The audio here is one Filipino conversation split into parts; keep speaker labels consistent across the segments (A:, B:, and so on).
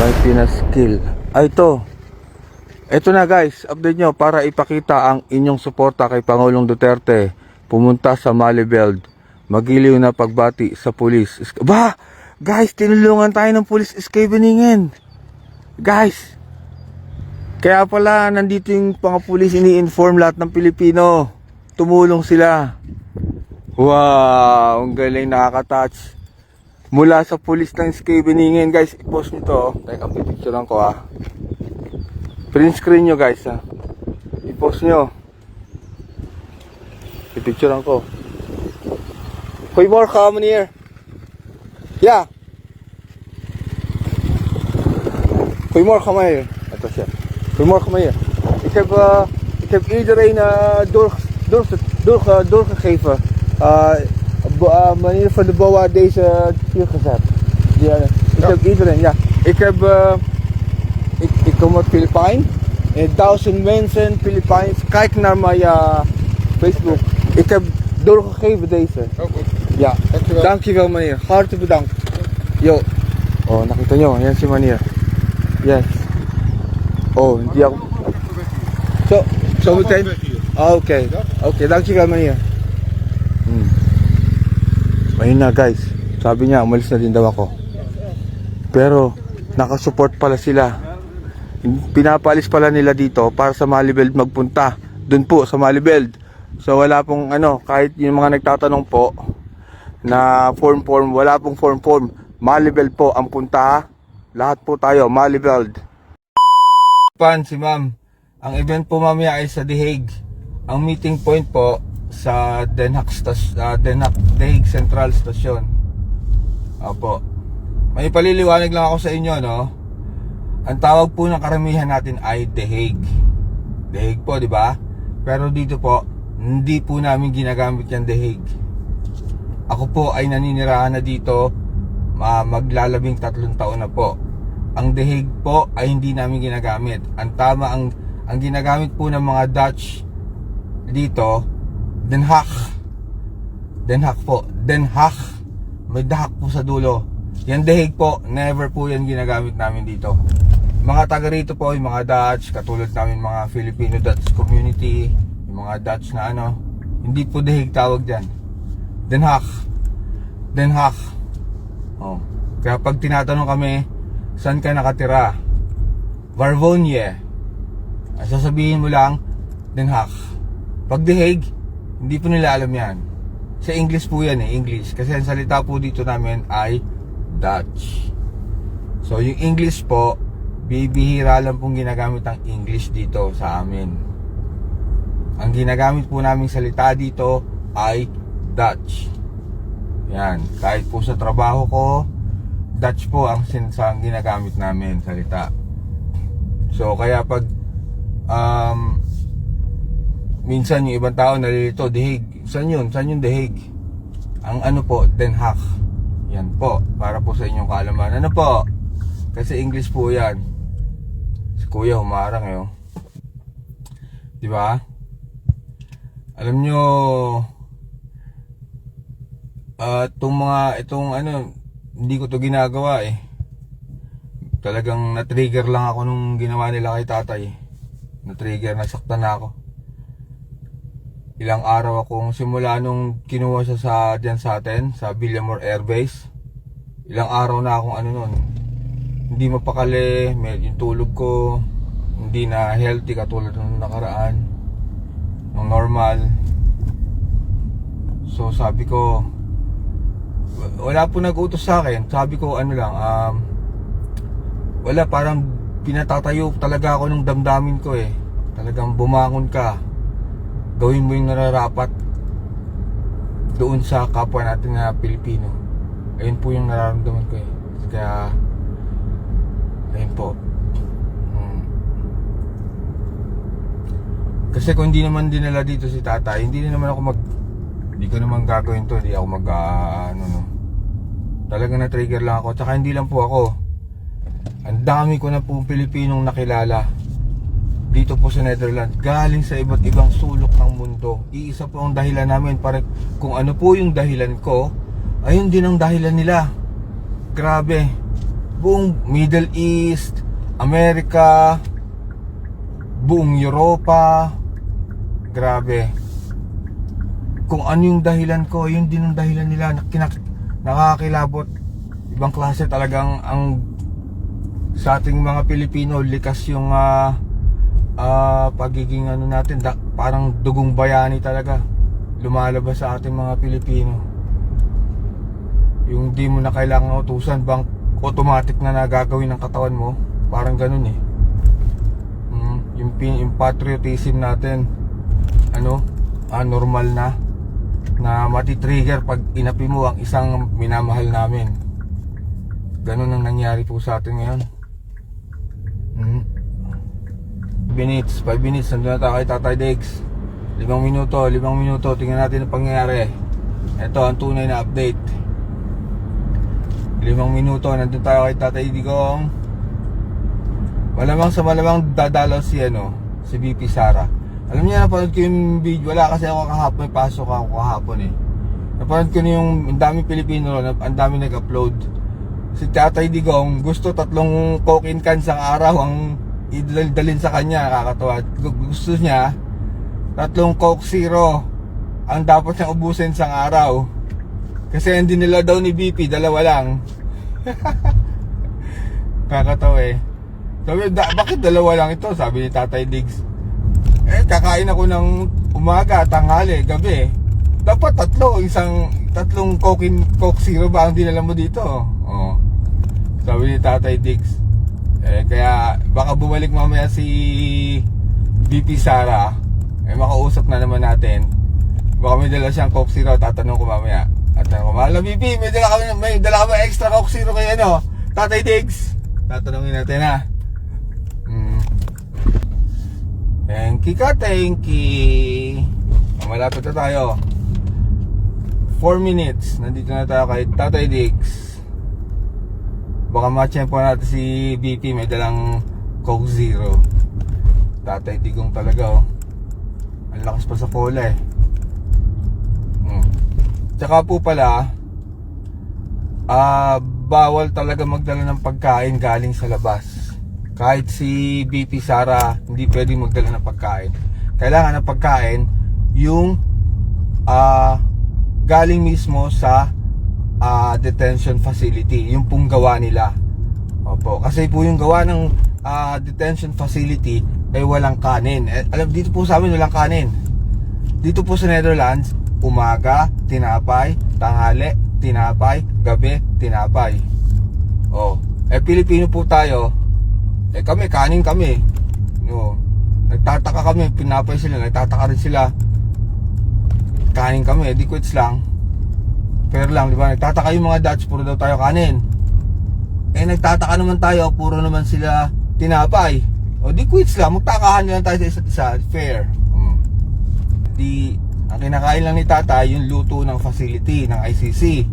A: May pinaskill. Ay, ito. Ito na guys, update nyo para ipakita ang inyong suporta kay Pangulong Duterte. Pumunta sa Malibeld. Magiliw na pagbati sa pulis. Is- Ba! Guys, tinulungan tayo ng pulis Escaveningin. Guys! Kaya pala, nandito yung mga pulis ini-inform lahat ng Pilipino. Tumulong sila. Wow! Ang galing nakaka-touch. Mula sa pulis ng Escaveningin. Guys, i-post nyo to. Teka, pipicturean ko ah. Print screen nyo guys ha. I-post nyo. Pipicturean ko. Kuy more, come here. Yeah. Kuy more, come here. Ito siya. Kuy more, come here. Ik heb, uh, ik heb iedereen uh, door, door, door, doorgegeven. Uh, uh, manier van de BOA deze hier gezet. Ja, ik heb iedereen, ja. Ik heb... Uh, ik, ik kom uit Filipijn. En duizend mensen Filipijns. Kijk naar mijn uh, Facebook. Ik heb doorgegeven deze.
B: Oh, goed.
A: Ja.
B: Dankjewel.
A: Dankjewel meneer. Hartelijk bedankt. Yo. Oh, nakita nyo. Yan si meneer. Yes. Oh, hindi ako. So, so meteen. Ah, Oké. Oké, dankjewel meneer. Ayun na guys. Sabi niya, umalis na din daw ako. Pero, nakasupport pala sila. Pinapalis pala nila dito para sa Malibeld magpunta. Doon po sa Malibeld. So wala pong ano, kahit yung mga nagtatanong po na form form, wala pong form form. Malibeld po ang punta. Lahat po tayo, Malibeld. Pan si ma'am. Ang event po mamaya ay sa The Hague. Ang meeting point po sa Den Haag, stas, ah, Den Haag, The Hague Central Station. Opo. May paliliwanag lang ako sa inyo, no? Ang tawag po ng karamihan natin ay The Hague. The Hague po, di ba? Pero dito po, hindi po namin ginagamit yung The Hague. Ako po ay naninirahan na dito ah, maglalabing tatlong taon na po. Ang The Hague po ay hindi namin ginagamit. Ang tama, ang, ang ginagamit po ng mga Dutch dito, Den Haag. Den Haag po. Den Haag. May dahak po sa dulo. Yan Hague po, never po yan ginagamit namin dito. Mga taga rito po, yung mga Dutch, katulad namin mga Filipino Dutch community, yung mga Dutch na ano, hindi po Hague tawag dyan. Den Haag. Den Haag. Oh. Kaya pag tinatanong kami, saan ka nakatira? Varvonye. Sasabihin mo lang, Den Haag. Pag Hague, hindi po nila alam yan. Sa English po yan eh, English. Kasi ang salita po dito namin ay Dutch. So yung English po, bibihira lang pong ginagamit ang English dito sa amin. Ang ginagamit po naming salita dito ay Dutch. Yan, kahit po sa trabaho ko, Dutch po ang ang ginagamit namin salita. So kaya pag um, minsan yung ibang tao nalilito, Hague. Saan yun? Saan yung Hague? Ang ano po, Den Haag. Yan po, para po sa inyong kaalaman. Ano po? Kasi English po yan. Si Kuya humarang eh. oh. Di ba? Alam nyo, ah, itong mga, itong ano, hindi ko to ginagawa eh. Talagang na-trigger lang ako nung ginawa nila kay tatay. Na-trigger, nasaktan na ako ilang araw akong simula nung kinuha siya sa dyan sa atin sa Villamor Air Base. Ilang araw na akong ano nun hindi mapakali med yung tulog ko hindi na healthy katulad nung nakaraan ng normal. So sabi ko wala po nag-utos sa akin. Sabi ko ano lang um, wala parang pinatatayo talaga ako ng damdamin ko eh. Talagang bumangon ka gawin mo yung nararapat doon sa kapwa natin na Pilipino. Ayun po yung nararamdaman ko eh. Kaya, ayun po. Hmm. Kasi kung hindi naman dinala dito si tata, hindi na naman ako mag... Hindi ko naman gagawin to, hindi ako mag... ah, ano no. Talaga na-trigger lang ako. Tsaka hindi lang po ako. Ang dami ko na pong Pilipinong nakilala dito po sa Netherlands galing sa iba't ibang sulok ng mundo. Iisa po ang dahilan namin para kung ano po yung dahilan ko, ayun din ang dahilan nila. Grabe. buong Middle East, Amerika, buong Europa. Grabe. Kung ano yung dahilan ko, yun din ang dahilan nila. Nakinak nakakilabot. Ibang klase talagang ang sa ating mga Pilipino, likas yung ah, ah, pagiging ano natin, da, parang dugong bayani talaga. Lumalabas sa ating mga Pilipino. Yung di mo na kailangan utusan, bang automatic na nagagawin ng katawan mo. Parang ganun eh. Mm, yung, yung patriotism natin, ano, ah, normal na na matitrigger pag inapi mo ang isang minamahal namin. Ganun ang nangyari po sa atin ngayon. Mm. 5 minutes, 5 minutes, nandun na tayo kay Tatay Diggs. Limang minuto, limang minuto, tingnan natin ang pangyayari. Ito ang tunay na update. Limang minuto, nandun tayo kay Tatay Digong. Malamang sa malamang dadalaw si ano, si BP Sara. Alam niya, napanood ko yung video, wala kasi ako kahapon, pasok ako kahapon eh. Napanood ko na yung, ang daming Pilipino, ang daming nag-upload. Si Tatay Digong, gusto tatlong coke in cans ang araw ang idalin sa kanya, kakatawa. Gu- Gusto niya, tatlong coke zero ang dapat niyang ubusin sa araw. Kasi hindi nila daw ni BP, dalawa lang. Kakatawa eh. Sabi, da, bakit dalawa lang ito? Sabi ni Tatay Diggs. Eh, kakain ako ng umaga, tanghali, gabi. Dapat tatlo, isang, tatlong Coke, Coke Zero ba ang dinala mo dito? Oh. Sabi ni Tatay Diggs. Eh, kaya baka bumalik mamaya si BP Sara. Eh, makausap na naman natin. Baka may dala siyang Coke Zero, tatanong ko mamaya. At tanong ko, mahal BP, may dala kami, may dala kami extra Coke Zero kay ano, Tatay Diggs. Tatanungin natin ha. Mm. Thank you ka, thank you. Malapit na tayo. 4 minutes. Nandito na tayo kay Tatay Diggs. Baka matsyempo natin si BP may dalang Coke Zero. Tatay Digong talaga oh. Ang lakas pa sa cola eh. Hmm. Tsaka po pala, ah bawal talaga magdala ng pagkain galing sa labas. Kahit si BP Sara, hindi pwedeng magdala ng pagkain. Kailangan ng pagkain yung ah galing mismo sa ah, detention facility, yung pong gawa nila. Opo, kasi po yung gawa ng ah, detention facility ay walang kanin. Eh, alam dito po sa amin walang kanin. Dito po sa Netherlands, umaga, tinapay, tanghali, tinapay, gabi, tinapay. Oh, eh Pilipino po tayo. Eh kami, kanin kami. No. Nagtataka kami, pinapay sila, nagtataka rin sila. Kanin kami, di quits lang. Pero lang, di ba? Nagtataka yung mga Dutch, puro daw tayo kanin. Eh nagtataka naman tayo, puro naman sila tinapay. O di quits lang, magtakahan lang tayo sa isa't isa. Fair. Hmm. Di, ang kinakain lang ni tata, yung luto ng facility, ng ICC.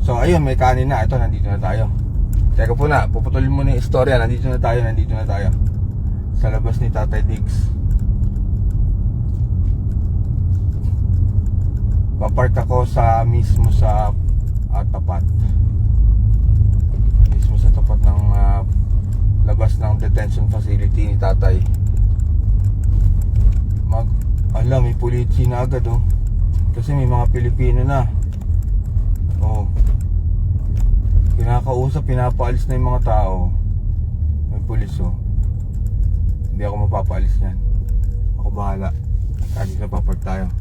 A: So ayun, may kanin na. Ito, nandito na tayo. Teka po na, puputulin mo na yung istorya. Nandito na tayo, nandito na tayo. Sa labas ni Tatay Diggs. Papark ako sa mismo sa ah, tapat. Mismo sa tapat ng ah, labas ng detention facility ni Tatay. Mag alam, may pulitsi na agad oh. Kasi may mga Pilipino na. Oh. Kinakausap, pinapaalis na yung mga tao. May pulis oh. Hindi ako mapapaalis niyan. Ako bahala. Kagi sa papark tayo.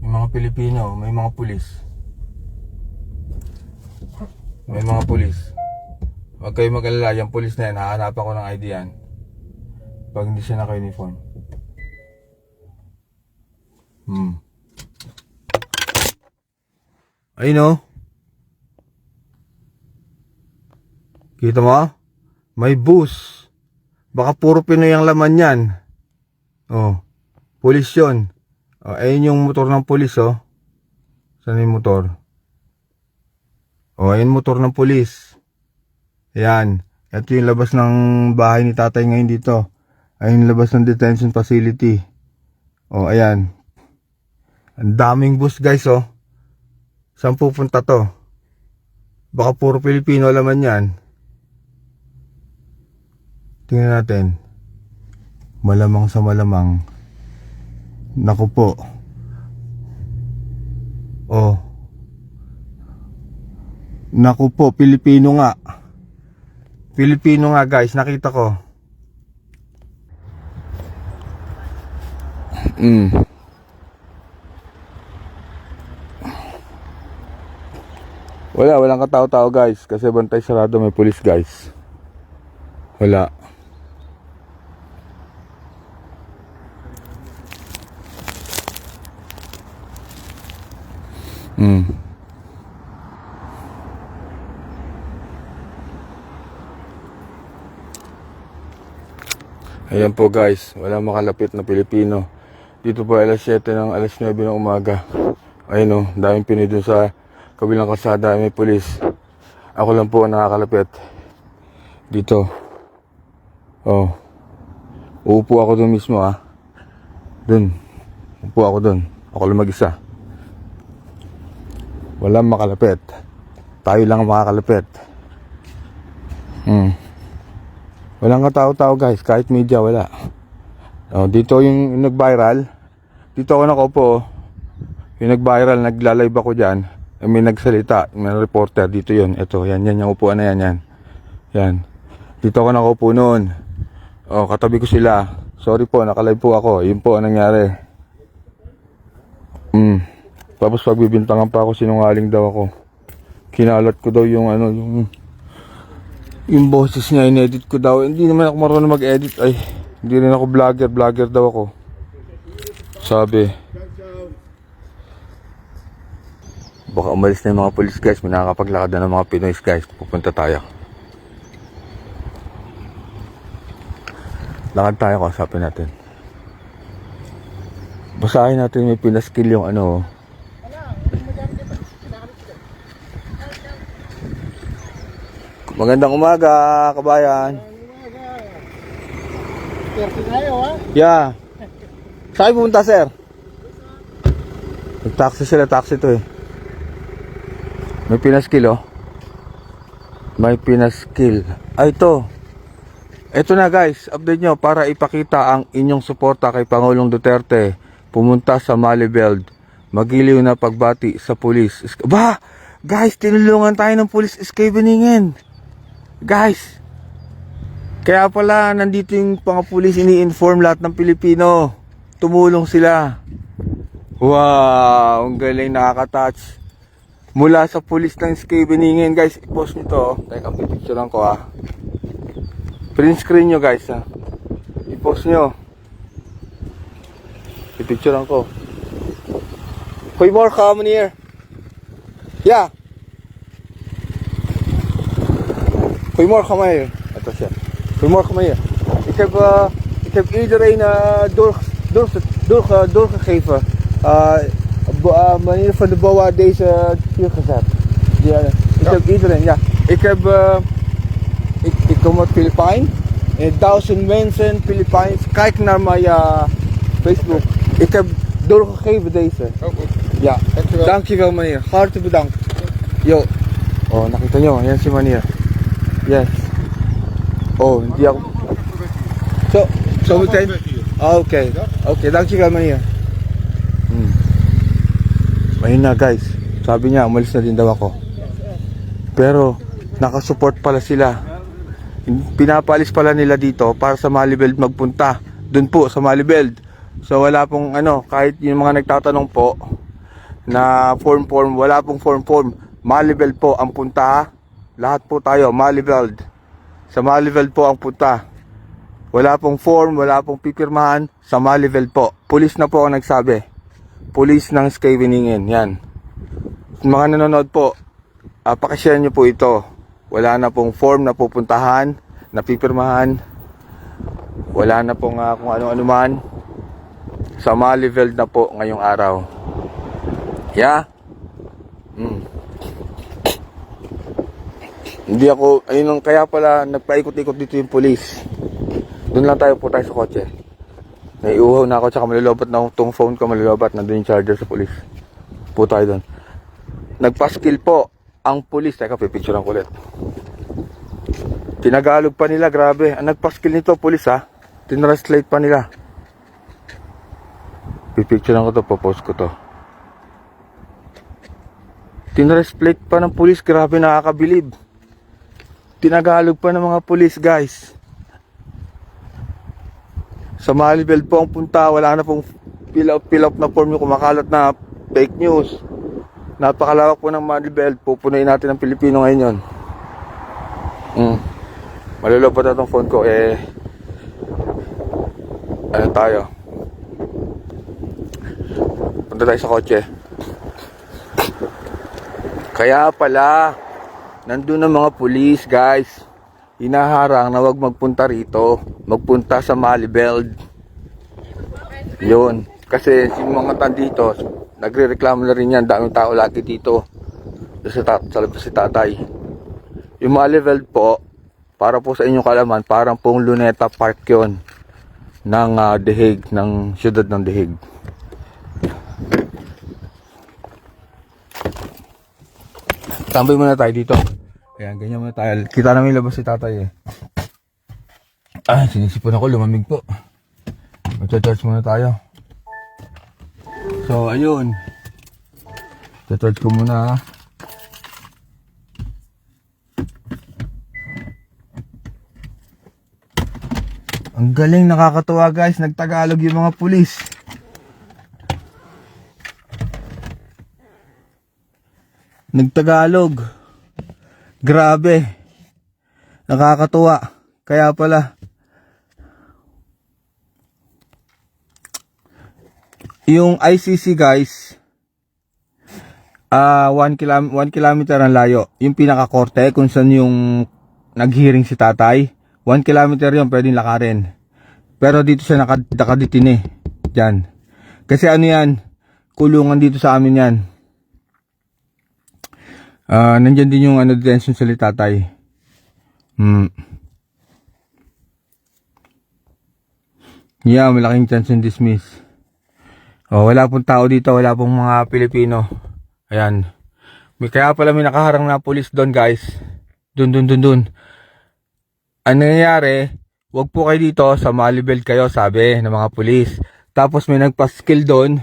A: May mga Pilipino, may mga pulis. May mga pulis. Huwag kayo mag-alala, yung pulis na yan, hahanap ako ng ID yan. Pag hindi siya naka-uniform. Hmm. Ayun oh. Kita mo? May bus. Baka puro Pinoy ang laman yan. Oh. Pulis yun. Oh, ayun yung motor ng pulis oh. Saan yung motor? Oh, ayun motor ng pulis. Ayan. Ito yung labas ng bahay ni tatay ngayon dito. Ayun yung labas ng detention facility. Oh, ayan. Ang daming bus guys oh. Saan pupunta to? Baka puro Pilipino laman yan. Tingnan natin. Malamang sa malamang. Naku po. Oh. Naku po, Pilipino nga. Pilipino nga guys, nakita ko. Mm. Wala, walang katao-tao guys. Kasi bantay sarado may pulis guys. Wala. Mm. Ayan po guys, wala makalapit na Pilipino. Dito po alas 7 ng alas 9 ng umaga. Ayun o, daming Pinoy sa kabilang kalsada, may pulis. Ako lang po ang nakakalapit. Dito. Oh. Uupo ako dun mismo ah. Dun. Upo ako dun. Ako lang mag-isa. Walang makalapit. Tayo lang ang makakalapit. Hmm. Walang katao-tao guys, kahit media wala. Oh, dito yung nag-viral. Dito ako nakaupo. oh. Yung nag-viral, nagla-live ako diyan. May nagsalita, may reporter dito yun. Ito, yan, yan yung upuan na yan, yan. Yan. Dito ako nakaupo noon. Oh, katabi ko sila. Sorry po, nakalive po ako. Yun po ang nangyari. Hmm. Tapos pagbibintangan pa ako, sinungaling daw ako. Kinalat ko daw yung ano, yung yung boses niya, inedit ko daw. Hindi naman ako marunong mag-edit. Ay, hindi rin ako vlogger. Vlogger daw ako. Sabi. Baka umalis na yung mga police guys. May nakakapaglakad na ng mga Pinoy guys. Pupunta tayo. Lakad tayo, kausapin natin. Basahin natin may pinaskill yung ano. Magandang umaga, kabayan.
B: Swerte tayo ha.
A: Yeah. Saan kayo pupunta, sir? Nag-taxi sila, taxi to eh. May pinaskill, oh. May pinaskill. Ay, ito. Ito na guys, update nyo para ipakita ang inyong suporta kay Pangulong Duterte. Pumunta sa Malibeld. Magiliw na pagbati sa pulis. Is- Ba! Guys, tinulungan tayo ng pulis escaveningin. Guys, kaya pala nandito yung mga pulis ini-inform lahat ng Pilipino. Tumulong sila. Wow, ang galing nakaka-touch. Mula sa pulis ng Skaveningin, guys, i-post nyo. Teka, pipicturean ko ah. Print screen nyo guys ha. I-post nyo. Pipicturean ko. Come here. Yeah. Goedemorgen, hier. Het was ja. Goedemorgen, hier. Ik heb, eh, ik heb iedereen eh, door, door, door, doorgegeven. eh, meneer van de BOA deze hier gezet. Ja, ik heb iedereen, ja. Ik heb, ik, ik kom uit Filipijn. En duizend mensen, Filipijns. Kijk naar mijn Facebook. Ik heb doorgegeven deze.
B: Oh, goed.
A: Ja,
B: Dankjewel.
A: dankjewel meneer. Hartelijk bedankt. Yo. Oh, nakita nyo, yan si meneer. Yes. Oh, hindi ako. So, so meteen. Ah, Oké, oké, dankjewel meneer. Hmm. Ayun na guys, sabi niya umalis na din daw ako. Pero, nakasupport pala sila. Pinapalis pala nila dito para sa Malibeld magpunta. Doon po sa Malibeld. So wala pong ano, kahit yung mga nagtatanong po na form form, wala pong form form. Malibeld po ang punta. Lahat po tayo, Malibeld. Sa Malibeld po ang punta. Wala pong form, wala pong pipirmahan. Sa Malibeld po. Pulis na po ang nagsabi. Pulis ng Skaveningin. Yan. Mga nanonood po, uh, pakishare nyo po ito. Wala na pong form na pupuntahan, na pipirmahan. Wala na pong uh, kung ano-ano man. Sa Maliveld na po ngayong araw. Yeah? Mm. Hindi ako, ayun lang, kaya pala nagpaikot-ikot dito yung police. Doon lang tayo po tayo sa kotse. Naiuhaw na ako, tsaka malulobot na itong phone ko, malulobot, nandun yung charger sa police. Po tayo doon. Nagpaskill po. ang pulis. Teka, pipicturean ko ulit. Tinagalog pa nila, grabe. Ang nagpaskil nito, pulis ha. Tinranslate pa nila. Pipicturean ko to, popost ko to. Tinranslate pa ng pulis, grabe nakakabilib. Tinagalog pa ng mga pulis, guys. Sa Malibel po ang punta, wala na pong fill up, fill up na form yung kumakalat na fake news. Napakalawak po ng Malibel, pupunuin natin ang Pilipino ngayon yun. Mm. Malulupot na itong phone ko, eh, ano tayo? Punta tayo sa kotse. Kaya pala, nandun ang mga pulis, guys. Hinaharang na wag magpunta rito. Magpunta sa Malibeld. Yun. Kasi yung mga tandito, nagre-reklamo na rin yan. Daming tao lagi dito. Sa, ta- sa labas si tatay. Yung Malibeld po, para po sa inyong kalaman, parang pong Luneta Park yon ng ah, The Hague, ng siyudad ng The Tambay muna tayo dito. Ayan, ganyan muna tayo. Kita namin labas si tatay eh. Ah, sinisipon ako, lumamig po. Magcha-charge muna tayo. So, ayun. Cha-charge ko muna. Ang galing, nakakatuwa guys. Nagtagalog yung mga pulis. Nagtagalog. Grabe. Nakakatuwa. Kaya pala. Yung ICC guys, ah 1 km 1 kilometer ang layo. Yung pinaka-korte kung saan yung nag-hearing si tatay, 1 kilometer yon pwedeng lakarin. Pero dito siya naka, nakaditine. Diyan. Kasi ano yan, kulungan dito sa amin yan. Ah, nandyan din yung ano detention sa tatay. Hmm. Yeah, malaking chance in dismiss. Oh, wala pong tao dito, wala pong mga Pilipino. Ayan. May kaya pala may nakaharang na pulis doon, guys. Doon, doon, doon, doon. Ang nangyayari, wag po kayo dito sa Malibel kayo, sabi ng mga pulis. Tapos may nagpa-skill doon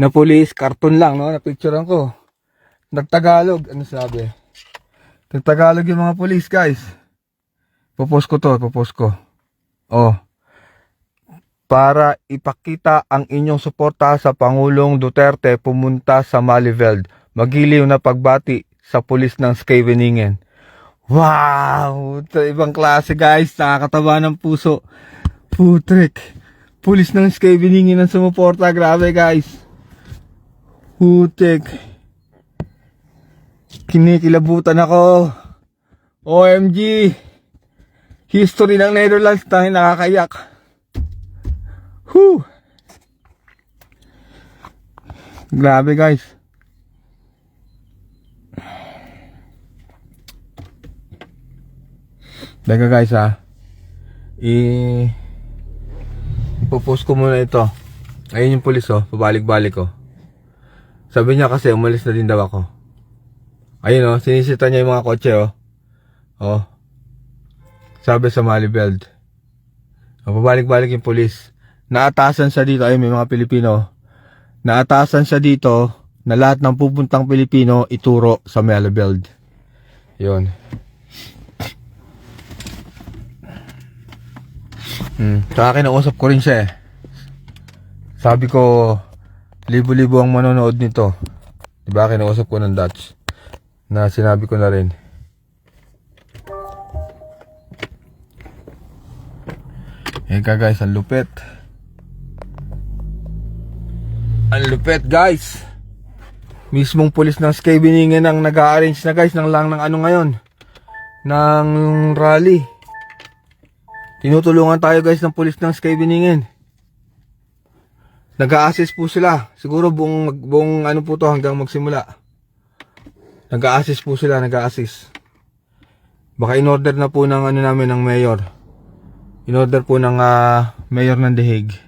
A: na pulis, karton lang, no? Napicturean ko. Nagtagalog, ano sabi? Nagtagalog yung mga pulis, guys. Popost ko to, popost ko. Oh. Para ipakita ang inyong suporta sa Pangulong Duterte pumunta sa Maliveld. Magiliw na pagbati sa pulis ng Scheveningen. Wow! Ito, ibang klase guys. Nakakatawa ng puso. Putrek. Pulis ng Scheveningen ang sumuporta. Grabe guys. Putek. Kinikilabutan ako. OMG. History ng Netherlands tayo nakakayak. Whew. Grabe guys. Teka guys ha. I Ipopost ko muna ito. Ayun yung pulis oh, pabalik-balik ko. Sabi niya kasi umalis na din daw ako. Ayun oh, sinisita niya yung mga kotse oh. Oh. Sabi sa Malibeld. Oh, pabalik-balik yung pulis. Naatasan siya dito, ayun may mga Pilipino. Naatasan siya dito na lahat ng pupuntang Pilipino ituro sa Malibeld. Yun. Hmm. Tsaka kinausap ko rin siya eh. Sabi ko, libo-libo ang manonood nito. Diba kinausap ko ng Dutch. Na sinabi ko na rin. Eka guys, ang lupit. Ang lupit guys. Mismong pulis ng Scheveningen ang nag-arrange na guys ng lang ng ano ngayon. Ng rally. Tinutulungan tayo guys ng pulis ng Scheveningen. Nag-a-assist po sila. Siguro buong, buong ano po to hanggang magsimula. Nag-a-assist po sila, nag-a-assist. Baka in-order na po ng ano namin ng mayor. In-order po ng ah, mayor ng Hague.